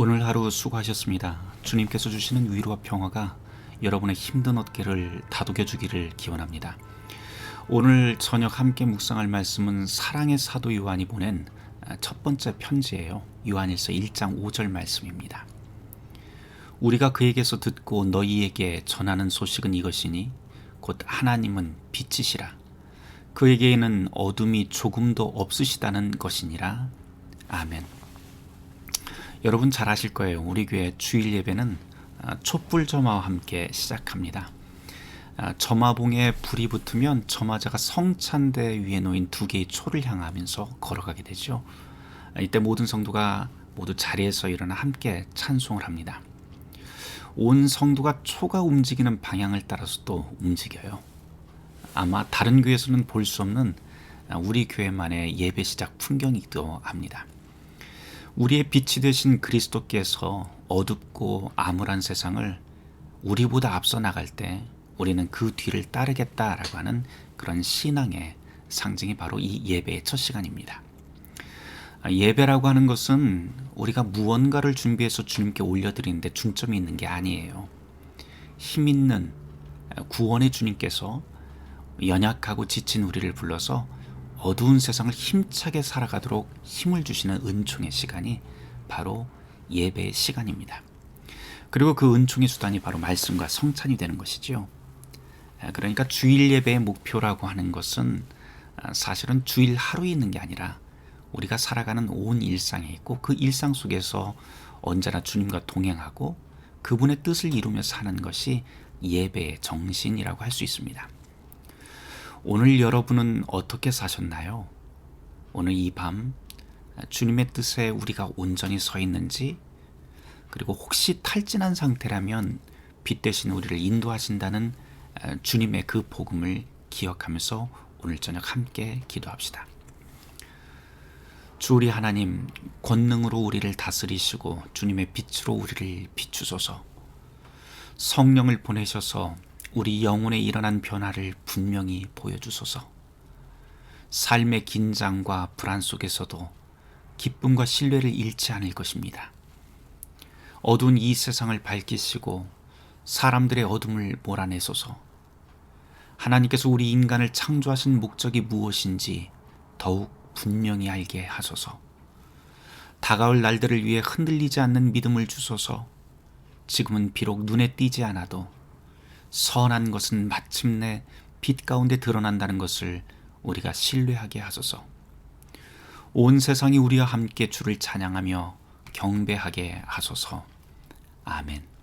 오늘 하루 수고하셨습니다. 주님께서 주시는 위로와 평화가 여러분의 힘든 어깨를 다독여 주기를 기원합니다. 오늘 저녁 함께 묵상할 말씀은 사랑의 사도 요한이 보낸 첫 번째 편지예요. 요한일서 1장 5절 말씀입니다. 우리가 그에게서 듣고 너희에게 전하는 소식은 이것이니 곧 하나님은 빛이시라. 그에게는 어둠이 조금도 없으시다는 것이니라. 아멘. 여러분 잘 아실 거예요. 우리 교회 주일 예배는 아, 촛불 점화와 함께 시작합니다. 아, 점화봉에 불이 붙으면 점화자가 성찬대 위에 놓인 두 개의 초를 향하면서 걸어가게 되죠. 아, 이때 모든 성도가 모두 자리에서 일어나 함께 찬송을 합니다. 온 성도가 초가 움직이는 방향을 따라서 또 움직여요. 아마 다른 교회에서는 볼 수 없는 우리 교회만의 예배 시작 풍경이기도 합니다. 우리의 빛이 되신 그리스도께서 어둡고 암울한 세상을 우리보다 앞서 나갈 때 우리는 그 뒤를 따르겠다라고 하는 그런 신앙의 상징이 바로 이 예배의 첫 시간입니다. 예배라고 하는 것은 우리가 무언가를 준비해서 주님께 올려드리는데 중점이 있는 게 아니에요. 힘 있는 구원의 주님께서 연약하고 지친 우리를 불러서 어두운 세상을 힘차게 살아가도록 힘을 주시는 은총의 시간이 바로 예배의 시간입니다. 그리고 그 은총의 수단이 바로 말씀과 성찬이 되는 것이지요. 그러니까 주일 예배의 목표라고 하는 것은 사실은 주일 하루에 있는 게 아니라 우리가 살아가는 온 일상에 있고 그 일상 속에서 언제나 주님과 동행하고 그분의 뜻을 이루며 사는 것이 예배의 정신이라고 할 수 있습니다. 오늘 여러분은 어떻게 사셨나요? 오늘 이 밤 주님의 뜻에 우리가 온전히 서 있는지 그리고 혹시 탈진한 상태라면 빛 대신 우리를 인도하신다는 주님의 그 복음을 기억하면서 오늘 저녁 함께 기도합시다. 주 우리 하나님 권능으로 우리를 다스리시고 주님의 빛으로 우리를 비추소서 성령을 보내셔서 우리 영혼에 일어난 변화를 분명히 보여주소서. 삶의 긴장과 불안 속에서도 기쁨과 신뢰를 잃지 않을 것입니다. 어두운 이 세상을 밝히시고 사람들의 어둠을 몰아내소서. 하나님께서 우리 인간을 창조하신 목적이 무엇인지 더욱 분명히 알게 하소서. 다가올 날들을 위해 흔들리지 않는 믿음을 주소서. 지금은 비록 눈에 띄지 않아도 선한 것은 마침내 빛 가운데 드러난다는 것을 우리가 신뢰하게 하소서. 온 세상이 우리와 함께 주를 찬양하며 경배하게 하소서. 아멘.